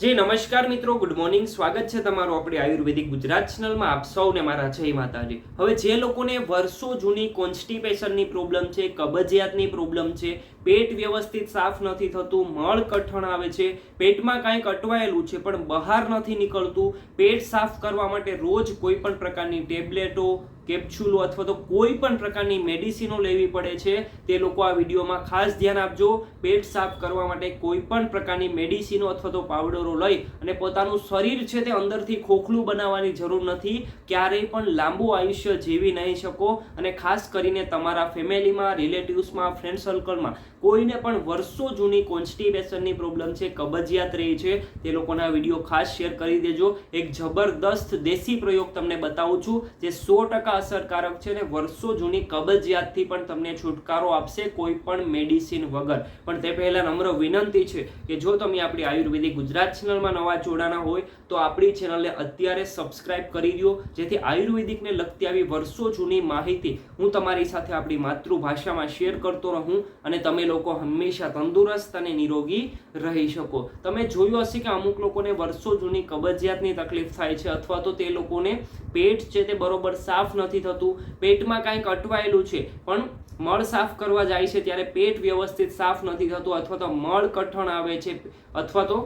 જી, નમસ્કાર મિત્રો. Good morning સ્વાગત છે તમારું આપણી આયુર્વેદિક ગુજરાત ચેનલમાં. આપ સૌને મારા જય માતાજી. હવે જે લોકોને વર્ષો જૂની કોન્સ્ટિપેશનની પ્રોબ્લેમ છે, કબજિયાતની પ્રોબ્લેમ છે, પેટ વ્યવસ્થિત સાફ નથી થતું, મળ કઠણ આવે છે, પેટમાં કાંઈક અટવાયેલું છે, પણ બહાર નથી નીકળતું, પેટ સાફ કરવા માટે રોજ કોઈ પણ પ્રકારની ટેબ્લેટો કેપ્સ્યુલો અથવા તો કોઈ પણ પ્રકારની મેડિસિનો લેવી પડે છે, તે લોકો આ વિડીયોમાં ખાસ ધ્યાન આપજો. પેટ સાફ કરવા માટે કોઈ પણ પ્રકારની મેડિસિનો અથવા તો પાવડરો લઈ અને પોતાનું શરીર છે તે અંદરથી ખોખલું બનાવવાની જરૂર નથી. ક્યારેય પણ લાંબુ આયુષ્ય જીવી નહીં શકો અને ખાસ કરીને તમારા ફેમિલીમાં, રિલેટિવ્સમાં, ફ્રેન્ડ સર્કલમાં કોઈને પણ વર્ષો જૂની કોન્સ્ટિપેશનની પ્રોબ્લેમ છે, કબજિયાત રહી છે, તે લોકોના વીડિયો ખાસ શેર કરી દેજો. એક જબરદસ્ત દેશી પ્રયોગ તમને બતાવું છું, જે સો ટકા અસરકારક છે અને વર્ષો જૂની કબજિયાતથી પણ તમને છુટકારો આપશે કોઈ પણ મેડિસિન વગર. પણ તે પહેલાં નમ્ર વિનંતી છે કે જો તમે આપણી આયુર્વેદિક ગુજરાત ચેનલમાં નવા જોડાના હોય, તો આપણી ચેનલને અત્યારે સબસ્ક્રાઇબ કરી દો, જેથી આયુર્વેદિકને લગતી આવી વર્ષો જૂની માહિતી હું તમારી સાથે આપણી માતૃભાષામાં શેર કરતો રહું અને તમે લોકો હંમેશા તંદુરસ્ત અને નિરોગી રહી શકો. તમે જોયું હશે કે અમુક લોકોને વર્ષો જૂની કબજિયાતની તકલીફ થાય છે અથવા તો તે લોકોને પેટ છે તે બરોબર સાફ નથી થતું. પેટમાં કાંઈક અટવાયેલું છે. પણ મળ સાફ કરવા જાય છે ત્યારે પેટ વ્યવસ્થિત સાફ નથી થતું અથવા તો મળ કઠણ આવે છે, અથવા તો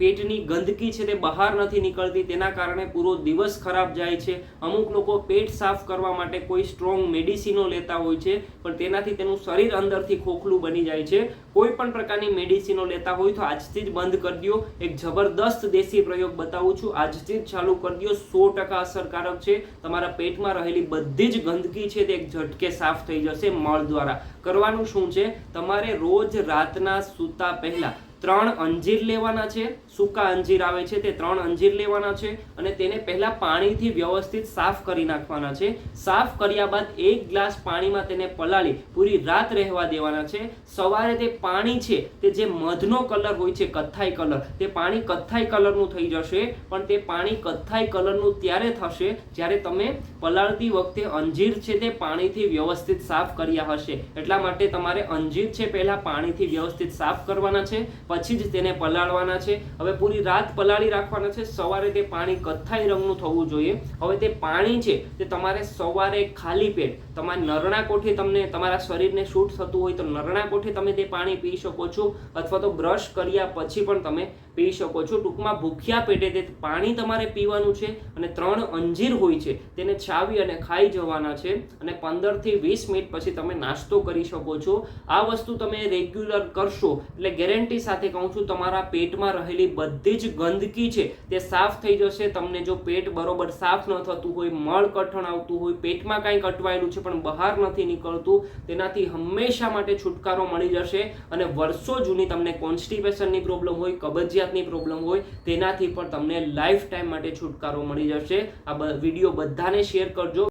પેટની ગંદકી છે તે બહાર નથી નીકળતી, તેના કારણે પૂરો દિવસ ખરાબ જાય છે. અમુક લોકો પેટ સાફ કરવા માટે કોઈ સ્ટ્રોંગ મેડિસિનો લેતા હોય છે, પણ તેનાથી તેનું શરીર અંદરથી ખોખલું બની જાય છે. કોઈ પણ પ્રકારની મેડિસિનો લેતા હોય તો આજથી જ બંધ કરી દો. એક જબરદસ્ત દેશી પ્રયોગ બતાવું છું. આજથી જ ચાલુ કરી દો. સો ટકા અસરકારક છે. તમારા પેટમાં રહેલી બધી જ ગંદકી છે તે એક ઝટકે સાફ થઈ જશે મળ દ્વારા. કરવાનું શું છે? તમારે રોજ રાતના સૂતા પહેલા ત્રણ અંજીર લેવાના છે. સૂકા અંજીર આવે છે તે ત્રણ અંજીર લેવાના છે અને તેને પહેલાં પાણીથી વ્યવસ્થિત સાફ કરી નાખવાના છે. સાફ કર્યા બાદ એક ગ્લાસ પાણીમાં તેને પલાળી પૂરી રાત રહેવા દેવાના છે. સવારે તે પાણી છે તે જે મધનો કલર હોય છે, કથ્થાઈ કલર, તે પાણી કથ્થાઈ કલરનું થઈ જશે. પણ તે પાણી કથ્થાઈ કલરનું ત્યારે થશે જ્યારે તમે પલાળતી વખતે અંજીર છે તે પાણીથી વ્યવસ્થિત સાફ કર્યા હશે. એટલા માટે તમારે અંજીર છે પહેલાં પાણીથી વ્યવસ્થિત સાફ કરવાના છે. પછી જ તેને પલાળવાના છે. હવે પૂરી રાત પલાળી રાખવાના છે. સવારે તે પાણી કથ્થાઈ રંગનું થવું જોઈએ. હવે તે પાણી છે તે તમારે સવારે ખાલી પેટ, તમારી નરણા કોઠે તમને, તમારા શરીરને શૂટ થતું હોય તો નરણા કોઠે તમે તે પાણી પી શકો છો અથવા તો બ્રશ કર્યા પછી પણ તમે પી શકો છો. ટૂંકમાં ભૂખ્યા પેટે તે પાણી તમારે પીવાનું છે અને ત્રણ અંજીર હોય છે તેને છાવી અને ખાઈ જવાના છે અને પંદરથી વીસ મિનિટ પછી તમે નાસ્તો કરી શકો છો. આ વસ્તુ તમે રેગ્યુલર કરશો એટલે ગેરંટી સાથે કહું છું, તમારા પેટમાં રહેલી બધી જ ગંદકી છે તે સાફ થઈ જશે. તમને જો પેટ બરોબર સાફ ન થતું હોય, મળ કઠણ આવતું હોય, પેટમાં કાંઈક અટવાયેલું છે પણ બહાર નથી નીકળતું, તેનાથી હંમેશા માટે છુટકારો મળી જશે અને વર્ષો જૂની તમને કોન્સ્ટિપેશનની પ્રોબ્લેમ હોય કબજિયાતની પ્રોબ્લેમ હોય, તેનાથી પણ તમને લાઈફ ટાઈમ માટે છુટકારો મળી જશે. આ વીડિયો બધાને શેર કરજો.